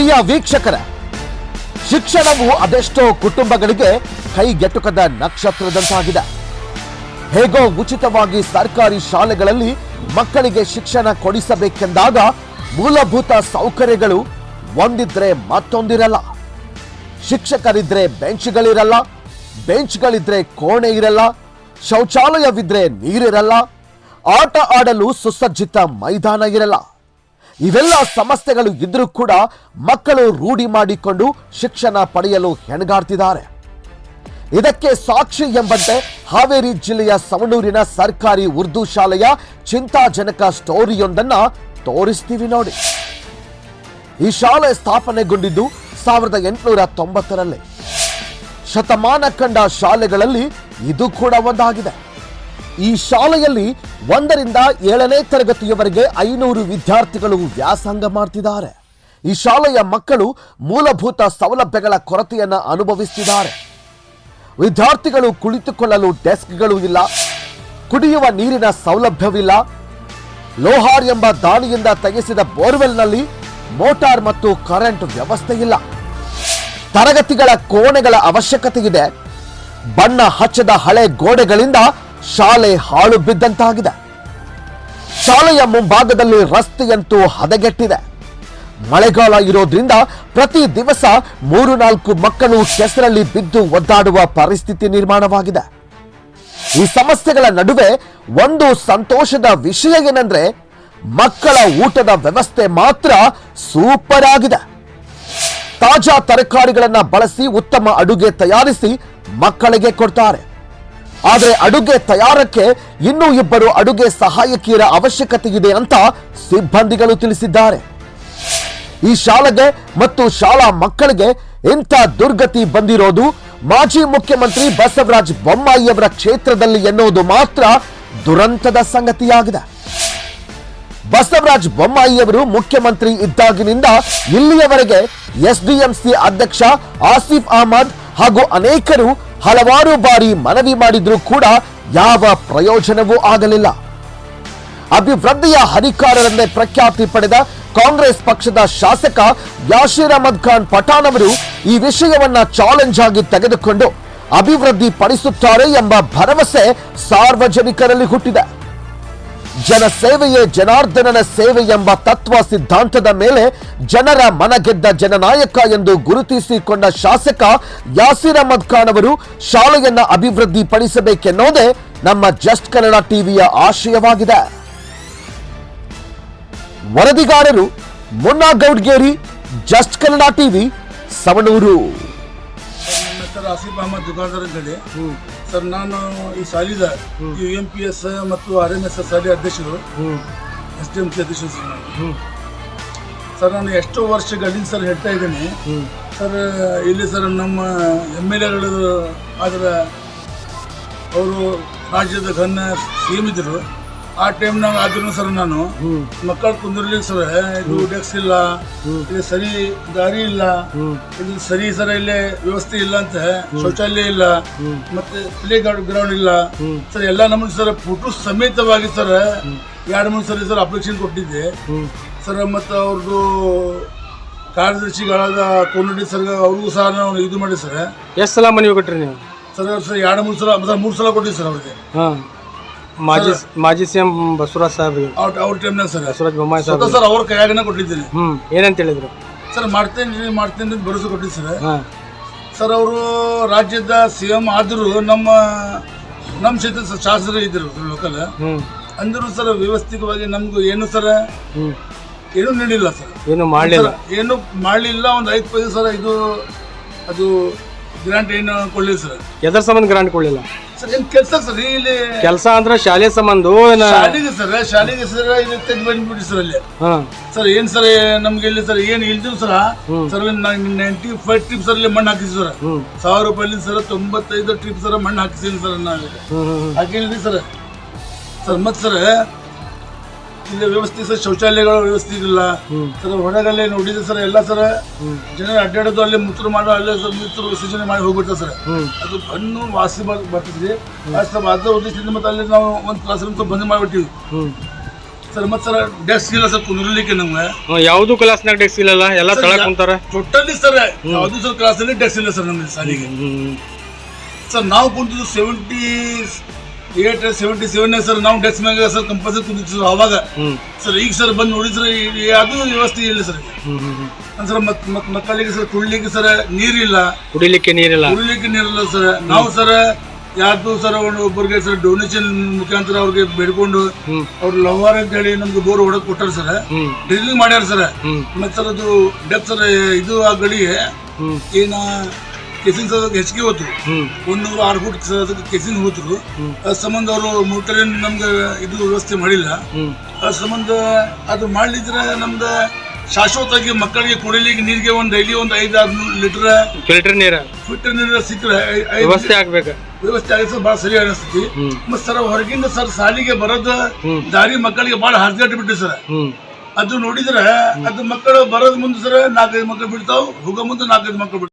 ಪ್ರಿಯ ವೀಕ್ಷಕರ, ಶಿಕ್ಷಣವು ಅದೆಷ್ಟೋ ಕುಟುಂಬಗಳಿಗೆ ಕೈಗೆಟುಕದ ನಕ್ಷತ್ರದಂತಾಗಿದೆ. ಹೇಗೋ ಉಚಿತವಾಗಿ ಸರ್ಕಾರಿ ಶಾಲೆಗಳಲ್ಲಿ ಮಕ್ಕಳಿಗೆ ಶಿಕ್ಷಣ ಕೊಡಿಸಬೇಕೆಂದಾಗ ಮೂಲಭೂತ ಸೌಕರ್ಯಗಳು ಒಂದಿದ್ರೆ ಮತ್ತೊಂದಿರಲ್ಲ. ಶಿಕ್ಷಕರಿದ್ರೆ ಬೆಂಚ್ಗಳಿರಲ್ಲ, ಬೆಂಚ್ಗಳಿದ್ರೆ ಕೋಣೆ ಇರಲ್ಲ ಶೌಚಾಲಯವಿದ್ರೆ ನೀರಿರಲ್ಲ, ಆಟ ಆಡಲು ಸುಸಜ್ಜಿತ ಮೈದಾನ ಇರಲ್ಲ. ಇವೆಲ್ಲ ಸಮಸ್ಯೆಗಳು ಇದ್ರೂ ಕೂಡ ಮಕ್ಕಳು ರೂಢಿ ಮಾಡಿಕೊಂಡು ಶಿಕ್ಷಣ ಪಡೆಯಲು ಹೆಣಗಾಡ್ತಿದ್ದಾರೆ. ಇದಕ್ಕೆ ಸಾಕ್ಷಿ ಎಂಬಂತೆ ಹಾವೇರಿ ಜಿಲ್ಲೆಯ ಸವಣೂರಿನ ಸರ್ಕಾರಿ ಉರ್ದು ಶಾಲೆಯ ಚಿಂತಾಜನಕ ಸ್ಟೋರಿಯೊಂದನ್ನ ತೋರಿಸ್ತೀವಿ ನೋಡಿ. ಈ ಶಾಲೆ ಸ್ಥಾಪನೆಗೊಂಡಿದ್ದು ಸಾವಿರದ ಎಂಟುನೂರ ತೊಂಬತ್ತರಲ್ಲಿ. ಶತಮಾನ ಕಂಡ ಶಾಲೆಗಳಲ್ಲಿ ಇದು ಕೂಡ ಒಂದಾಗಿದೆ. ಈ ಶಾಲೆಯಲ್ಲಿ ಒಂದರಿಂದ ಏಳನೇ ತರಗತಿಯವರೆಗೆ ಐನೂರು ವಿದ್ಯಾರ್ಥಿಗಳು ವ್ಯಾಸಂಗ ಮಾಡ್ತಿದ್ದಾರೆ. ಈ ಶಾಲೆಯ ಮಕ್ಕಳು ಮೂಲಭೂತ ಸೌಲಭ್ಯಗಳ ಕೊರತೆಯನ್ನು ಅನುಭವಿಸುತ್ತಿದ್ದಾರೆ ವಿದ್ಯಾರ್ಥಿಗಳು ಕುಳಿತುಕೊಳ್ಳಲು ಡೆಸ್ಕ್ಗಳು ಇಲ್ಲ, ಕುಡಿಯುವ ನೀರಿನ ಸೌಲಭ್ಯವಿಲ್ಲ, ಲೋಹಾರ್ ಎಂಬ ದಾನಿಯಿಂದ ತೆಗೆಸಿದ ಬೋರ್ವೆಲ್ನಲ್ಲಿ ಮೋಟಾರ್ ಮತ್ತು ಕರೆಂಟ್ ವ್ಯವಸ್ಥೆ ಇಲ್ಲ. ತರಗತಿಗಳ ಕೋಣೆಗಳ ಅವಶ್ಯಕತೆ ಇದೆ. ಬಣ್ಣ ಹಚ್ಚದ ಹಳೆ ಗೋಡೆಗಳಿಂದ ಶಾಲೆ ಹಾಳು ಬಿದ್ದಂತಾಗಿದೆ. ಶಾಲೆಯ ಮುಂಭಾಗದಲ್ಲಿ ರಸ್ತೆಯಂತೂ ಹದಗೆಟ್ಟಿದೆ. ಮಳೆಗಾಲ ಇರೋದ್ರಿಂದ ಪ್ರತಿ ದಿವಸ ಮೂರು ನಾಲ್ಕು ಮಕ್ಕಳು ಕೆಸರಲ್ಲಿ ಬಿದ್ದು ಒದ್ದಾಡುವ ಪರಿಸ್ಥಿತಿ ನಿರ್ಮಾಣವಾಗಿದೆ. ಈ ಸಮಸ್ಯೆಗಳ ನಡುವೆ ಒಂದು ಸಂತೋಷದ ವಿಷಯ ಏನಂದ್ರೆ, ಮಕ್ಕಳ ಊಟದ ವ್ಯವಸ್ಥೆ ಮಾತ್ರ ಸೂಪರ್ ಆಗಿದೆ. ತಾಜಾ ತರಕಾರಿಗಳನ್ನು ಬಳಸಿ ಉತ್ತಮ ಅಡುಗೆ ತಯಾರಿಸಿ ಮಕ್ಕಳಿಗೆ ಕೊಡ್ತಾರೆ. ಆದರೆ ಅಡುಗೆ ತಯಾರಕ್ಕೆ ಇನ್ನೂ ಇಬ್ಬರು ಅಡುಗೆ ಸಹಾಯಕಿಯರ ಅವಶ್ಯಕತೆ ಇದೆ ಅಂತ ಸಿಬ್ಬಂದಿಗಳು ತಿಳಿಸಿದ್ದಾರೆ. ಈ ಶಾಲೆಗೆ ಮತ್ತು ಶಾಲಾ ಮಕ್ಕಳಿಗೆ ಇಂಥ ದುರ್ಗತಿ ಬಂದಿರೋದು ಮಾಜಿ ಮುಖ್ಯಮಂತ್ರಿ ಬಸವರಾಜ ಬೊಮ್ಮಾಯಿಯವರ ಕ್ಷೇತ್ರದಲ್ಲಿ ಎನ್ನುವುದು ಮಾತ್ರ ದುರಂತದ ಸಂಗತಿಯಾಗಿದೆ. ಬಸವರಾಜ ಬೊಮ್ಮಾಯಿಯವರು ಮುಖ್ಯಮಂತ್ರಿ ಇದ್ದಾಗಿನಿಂದ ಇಲ್ಲಿಯವರೆಗೆ ಎಸ್ಡಿಎಂಸಿ ಅಧ್ಯಕ್ಷ ಆಸಿಫ್ ಅಹಮದ್ ಹಾಗೂ ಅನೇಕರು ಹಲವಾರು ಬಾರಿ ಮನವಿ ಮಾಡಿದ್ರೂ ಕೂಡ ಯಾವ ಪ್ರಯೋಜನವೂ ಆಗಲಿಲ್ಲ. ಅಭಿವೃದ್ಧಿಯ ಹರಿಕಾರರೆಂದೇ ಪ್ರಖ್ಯಾತಿ ಪಡೆದ ಕಾಂಗ್ರೆಸ್ ಪಕ್ಷದ ಶಾಸಕ ಯಾಶೀರ್ ಅಹಮದ್ ಖಾನ್ ಪಠಾಣ್ ಅವರು ಈ ವಿಷಯವನ್ನ ಚಾಲೆಂಜ್ ಆಗಿ ತೆಗೆದುಕೊಂಡು ಅಭಿವೃದ್ಧಿ ಪಡಿಸುತ್ತಾರೆ ಎಂಬ ಭರವಸೆ ಸಾರ್ವಜನಿಕರಲ್ಲಿ ಹುಟ್ಟಿದೆ. ಜನಸೇವೆಯೇ ಜನಾರ್ದನನ ಸೇವೆ ಎಂಬ ತತ್ವ ಸಿದ್ಧಾಂತದ ಮೇಲೆ ಜನರ ಮನಗೆದ್ದ ಜನನಾಯಕ ಎಂದು ಗುರುತಿಸಿಕೊಂಡ ಶಾಸಕ ಯಾಸಿರ್ ಅಹಮದ್ ಖಾನ್ ಅವರು ಶಾಲೆಯನ್ನ ಅಭಿವೃದ್ಧಿ ಪಡಿಸಬೇಕೆನ್ನೋದೇ ನಮ್ಮ ಜಸ್ಟ್ ಕನ್ನಡ ಟಿವಿಯ ಆಶಯವಾಗಿದೆ. ವರದಿಗಾರರು ಮುನ್ನಾ ಗೌಡ್ಗೇರಿ ಜಸ್ಟ್ ಕನ್ನಡ ಟಿವಿ, ಸವಣೂರು. ಹೆಸರು ಆಸಿಫ್ ಅಹಮದ್ ದುಕಾನ್ದಾರ್ ಅಂತೇಳಿ ಸರ್ ನಾನು ಈ ಶಾಲಿದ ಯು ಎಂ ಪಿ ಎಸ್ ಮತ್ತು ಆರ್ ಎಂ ಎಸ್ ಎಸ್ ಶಾಲೆ ಅಧ್ಯಕ್ಷರು. ಎಸ್ ಡಿ ಎಂ ಸಿ ಅಧ್ಯಕ್ಷರು ಸರ್ ನಾನು. ಸರ್ ನಾನು ಎಷ್ಟೋ ವರ್ಷಗಳಿಂದ ಸರ್ ಹೇಳ್ತಾ ಇದ್ದೀನಿ. ಸರ್ ಇಲ್ಲಿ ಸರ್ ನಮ್ಮ ಎಂ ಎಲ್ ಎಗಳು ಆದರೆ ಅವರು ರಾಜ್ಯದ ಘನ ಸಿ ಎಂ ಇದ್ದರು. ಆ ಟೈಮ್ನಾಗ ಆದ್ರೂ ಸರ್ ನಾನು. ಮಕ್ಕಳು ಕುಂದಿರ್ಲಿ ಸರ್ ಇದು ಡೆಕ್ಸ್ ಇಲ್ಲ. ಇಲ್ಲಿ ಸರಿ ದಾರಿ ಇಲ್ಲ. ಇಲ್ಲಿ ಸರಿ ಸರ ಇಲ್ಲಿ ವ್ಯವಸ್ಥೆ ಇಲ್ಲ ಅಂತ ಶೌಚಾಲಯ ಇಲ್ಲ. ಮತ್ತೆ ಪ್ಲೇ ಗ್ರೌಂಡ್ ಇಲ್ಲ. ಸರ್ ಎಲ್ಲ ನಮಗೆ ಸರ್ ಫೋಟೋ ಸಮೇತವಾಗಿ ಸರ್ ಎರಡು ಮೂರು ಸರಿ ಸರ್ ಅಪ್ಲಿಕೇಶನ್ ಕೊಟ್ಟಿದ್ದೆ. ಸರ್ ಮತ್ತು ಅವ್ರದ್ದು ಕಾರ್ಯದರ್ಶಿಗಳಾದ ಕೋನಡಿ ಸರ್ ಅವ್ರಿಗೂ ಸಹ ನಾವು ಇದು ಮಾಡಿ ಸರ್. ಎಷ್ಟು ಸಲ ಮನವಿ ಕೊಟ್ರಿ ನೀವು? ಸರ್ ಸರ್ ಎರಡು ಮೂರು ಸಲ ಮೂರು ಸಲ ಕೊಟ್ಟಿದ್ದೆ ಸರ್ ಅವ್ರಿಗೆ. ಹಾಂ. ಮಾಜಿ ಮಾಜಿ ಸಿ ಎಂ ಬಸವರಾಜ್ ಸಾಹೇಬ್ ಅವ್ರ ಅವ್ರ ಟೈಮ್ನಾಗ ಸರ್? ಬಸವರಾಜ್ ಬೊಮ್ಮಾಯಿ ಸಾಹೇಬ್ ಸರ್ ಅವ್ರ ಕೈಯಾಗನೇ ಕೊಟ್ಟಿದ್ದೀನಿ. ಹ್ಮ್ ಏನಂತ ಹೇಳಿದ್ರು? ಸರ್ ಮಾಡ್ತೇನೆ ಮಾಡ್ತೇನೆ ಅಂತ ಭರವಸೆ ಕೊಟ್ಟಿದ್ದು ಸರ್. ಹಾಂ. ಸರ್ ಅವರು ರಾಜ್ಯದ ಸಿ ಎಂ ಆದರೂ ನಮ್ಮ ನಮ್ಮ ಕ್ಷೇತ್ರ ಶಾಸಕರು ಇದ್ದರು ಲೋಕಲ್ ಹ್ಞೂ ಅಂದರೂ ಸರ್ ವ್ಯವಸ್ಥಿತವಾಗಿ ನಮಗೂ ಏನು ಸರ್? ಏನು ಏನೂ ನೀಡಿಲ್ಲ ಸರ್. ಏನು ಮಾಡಲಿಲ್ಲ? ಏನು ಮಾಡಲಿಲ್ಲ ಒಂದು ಐದು ಪೈದು ಸರ್ ಇದು ಅದು ಗ್ರಾಂಟ್ ಏನು ಕೊಡಲಿಲ್ಲ ಸರ್. ಎದ್ರ ಸಂಬಂಧ ಗ್ರಾಂಟ್ ಕೊಡಲಿಲ್ಲ? ಸರ್ ಏನು ಕೆಲಸ ಸರ್ ಇಲ್ಲಿ ಕೆಲಸ ಅಂದ್ರೆ ಶಾಲೆ ಸಂಬಂಧ ಶಾಲೆಗೆ ಸರ್ ಶಾಲೆಗೆ ಸರ್ ಇಲ್ಲಿ ತೆಗೆದು ಬಂದ್ಬಿಡಿ ಸರ್ ಅಲ್ಲಿ. ಹಾಂ. ಸರ್ ಏನ್ ಸರ್ ನಮ್ಗೆ ಇಲ್ಲಿ ಸರ್ ಏನ್ ಇಲ್ದಿವ್ sir sir ninety five trip sir ಇಲ್ಲಿ ಮಣ್ಣು ಹಾಕಿಸಿ ಸರ್. ಸಾವಿರ ರೂಪಾಯಿ ಸರ್ ತೊಂಬತ್ತೈದು ಟ್ರಿಪ್ ಸರ್ ಮಣ್ಣು ಹಾಕಿಸಿದ್ವಿ ಸರ್ ನಾವು ಹಾಕಿಲ್ರಿ ಸರ್? ಸರ್ ಮತ್ತೆ ಸರ್ ಇಲ್ಲಿ ವ್ಯವಸ್ಥೆ ಸರ್ ಶೌಚಾಲಯಗಳ ವ್ಯವಸ್ಥೆ ಇಲ್ಲ ಸರ್ ಹೊರಗಲ್ಲೇ ನೋಡಿದ್ರೆ ಸರ್ ಎಲ್ಲ ಸರ್ ಜನರು ಅಡ್ಡಾಡೋದು ಅಲ್ಲಿ ಮೂತ್ರ ಮಾಡೋ ಅಲ್ಲೇ ಸರ್ ಮೂತ್ರ ವಿಸರ್ಜನೆ ಮಾಡಿ ಹೋಗ್ಬಿಡ್ತಾರೆ ಸರ್. ಅದು ಹಣ್ಣು ವಾಸಿ ಬರ್ತದೆ. ಅಷ್ಟು ಅದ ಉದ್ದೇಶದಿಂದ ಮತ್ತೆ ಅಲ್ಲಿ ನಾವು ಒಂದು ಕ್ಲಾಸ್ ರೂಮ್ ಬಂದ್ ಮಾಡಿಬಿಟ್ಟಿವಿ. ಸರ್ ಮತ್ತೆ ಸರ್ ಡೆಸ್ಕ್ ಇಲ್ಲ ಸರ್ ಕುಂದ್ರಲಿಕ್ಕೆ ನಮ್ಗೆ. ಯಾವ್ದು ಕ್ಲಾಸ್ನಾಗ ಡೆಸ್ಕ್ ಇಲ್ಲಲ್ಲ? ಎಲ್ಲ ಸರ್, ತಳಕ್ ಕುಂತಾರ? ಟೋಟಲಿ ಸರ್ ಯಾವ್ದು ಸರ್ ಕ್ಲಾಸಲ್ಲಿ ಡೆಸ್ಕ್ ಇಲ್ಲ ಸರ್ ನಮ್ಗೆ ಸಾಲಿಗೆ ಸರ್ ನಾವು ಕುಂತಿದ್ದು seventy eight seventy seven sir ನಾವು ಡೆಸ್ ಮ್ಯಾಗ ಸರ್ ಕಂಪಲ್ಸರಿ ಕುಂದಿತ್ತು ಸರ್ ಅವಾಗ. ಸರ್ ಈಗ ಸರ್ ಬಂದು ನೋಡಿ ಸರ್ ಯಾವುದೂ ವ್ಯವಸ್ಥೆ ಇಲ್ಲ ಸರ್. ಸರ್ ಮತ್ ಮತ್ ಮಕ್ಕಳಿಗೆ ಸರ್ ಕುಡ್ಲಿಕ್ಕೆ ಸರ್ ನೀರಿಲ್ಲ. ಕುಡಿಲಿಕ್ಕೆ ನೀರಿಲ್ಲ. ಕುಡಿಲಿಕ್ಕೆ ನೀರಿಲ್ಲ ಸರ್. ನಾವು ಸರ್ ಯಾರ್ದು ಸರ್ ಒಂದು ಒಬ್ಬರಿಗೆ ಸರ್ ಡೊನೇಷನ್ ಮುಖಾಂತರ ಅವ್ರಿಗೆ ಬೇಡ್ಕೊಂಡು ಅವ್ರ ಲವರ್ ಅಂತ ಹೇಳಿ ನಮ್ಗೆ ಬೋರ್ ಹೊಡಕ್ ಕೊಟ್ಟಾರ ಸರ್. ಡ್ರಿಲ್ಲಿಂಗ್ ಮಾಡ್ಯಾರ ಸರ್. ಮತ್ತೆ ಸರ್ ಅದು ಡೆಪ್ ಸರ್ ಇದು ಆ ಗಡಿಗೆ ಏನ ಕೆಸಿಂಗ್ ಸದಕ್ಕೆ ಹೆಚ್ಚಿಗೆ ಹೋದ್ರು. ಒಂದೂರು ಆರು ಫುಟ್ ಸದಕ್ಕೆ ಕೆಸಿನ್ ಕೆಸಿಂಗ್ ಹೋದ್ರು ಆ ಅದ್ರ ಸಂಬಂಧ ಅವರು ಮೋಟರ್ ನಮ್ಗೆ ಇದು ವ್ಯವಸ್ಥೆ ಮಾಡಿಲ್ಲ. ಆ ಅದ್ರ ಸಂಬಂಧ ಅದು ಮಾಡ್ಲಿದ್ರೆ ನಮ್ದು ಶಾಶ್ವತವಾಗಿ ಮಕ್ಕಳಿಗೆ ಕುಡಿಲಿಕ್ಕೆ ನೀರಿಗೆ ಒಂದು ಡೈಲಿ ಒಂದು ಐದು ಆರು ಲೀಟರ್ ಫಿಲ್ಟರ್ ನೀರ. ಫಿಲ್ಟರ್ ನೀರ ಸಿಕ್ಕರೆ ವ್ಯವಸ್ಥೆ ಆಗ್ಬೇಕು. ವ್ಯವಸ್ಥೆ ಆಗಿ ಬಹಳ ಸರಿ ಅನಿಸ್ತೈತಿ. ಹ್ಮ್. ಮತ್ತೆ ಸರ್ ಹೊರಗಿಂದ ಸರ್ ಸಾಲಿಗೆ ಬರೋದು. ದಾರಿ ಮಕ್ಕಳಿಗೆ ಬಹಳ ಹರ್ಗಟ್ಟು ಬಿಟ್ಟು ಸರ್. ಅದು ನೋಡಿದ್ರೆ ಅದು ಮಕ್ಕಳು ಬರೋದ್ ಮುಂದೆ ಸರ್ ನಾಲ್ಕೈದು ಮಕ್ಕಳು ಬಿಡ್ತಾವ್ ಹೋಗೋ ಮುಂದೆ ನಾಲ್ಕೈದು ಮಕ್ಕಳು